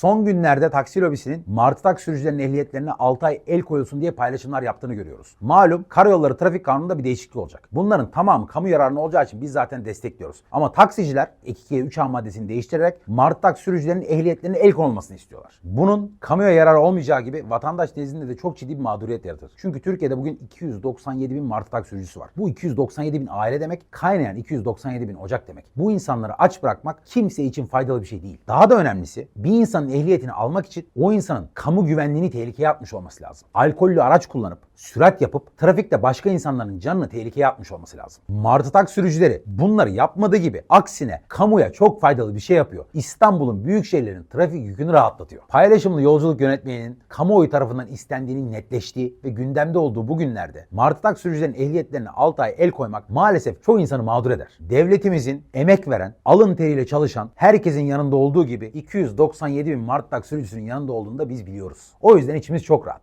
Son günlerde taksi lobisinin martı taksi sürücülerinin ehliyetlerine 6 ay el koyulsun diye paylaşımlar yaptığını görüyoruz. Malum karayolları trafik kanununda bir değişiklik olacak. Bunların tamamı kamu yararına olacağı için biz zaten destekliyoruz. Ama taksiciler 2 3 A maddesini değiştirerek martı taksi sürücülerinin ehliyetlerine el konulmasını istiyorlar. Bunun kamuya yararı olmayacağı gibi vatandaş nezdinde de çok ciddi bir mağduriyet yaratır. Çünkü Türkiye'de bugün 297 bin martı taksi sürücüsü var. Bu 297 bin aile demek, kaynayan 297 bin ocak demek. Bu insanları aç bırakmak kimse için faydalı bir şey değil. Daha da önemlisi bir insanın ehliyetini almak için o insanın kamu güvenliğini tehlikeye atmış olması lazım. Alkollü araç kullanıp, sürat yapıp trafikte başka insanların canını tehlikeye atmış olması lazım. Martı taksi sürücüleri bunları yapmadığı gibi aksine kamuya çok faydalı bir şey yapıyor. İstanbul'un büyük şehirlerin trafik yükünü rahatlatıyor. Paylaşımlı yolculuk yönetmeliğinin kamuoyu tarafından istendiğinin netleştiği ve gündemde olduğu bu günlerde Martı taksi sürücülerin ehliyetlerine 6 ay el koymak maalesef çoğu insanı mağdur eder. Devletimizin emek veren, alın teriyle çalışan, herkesin yanında olduğu gibi 297 bin Martı taksi sürücüsünün yanında olduğunu da biz biliyoruz. O yüzden içimiz çok rahat.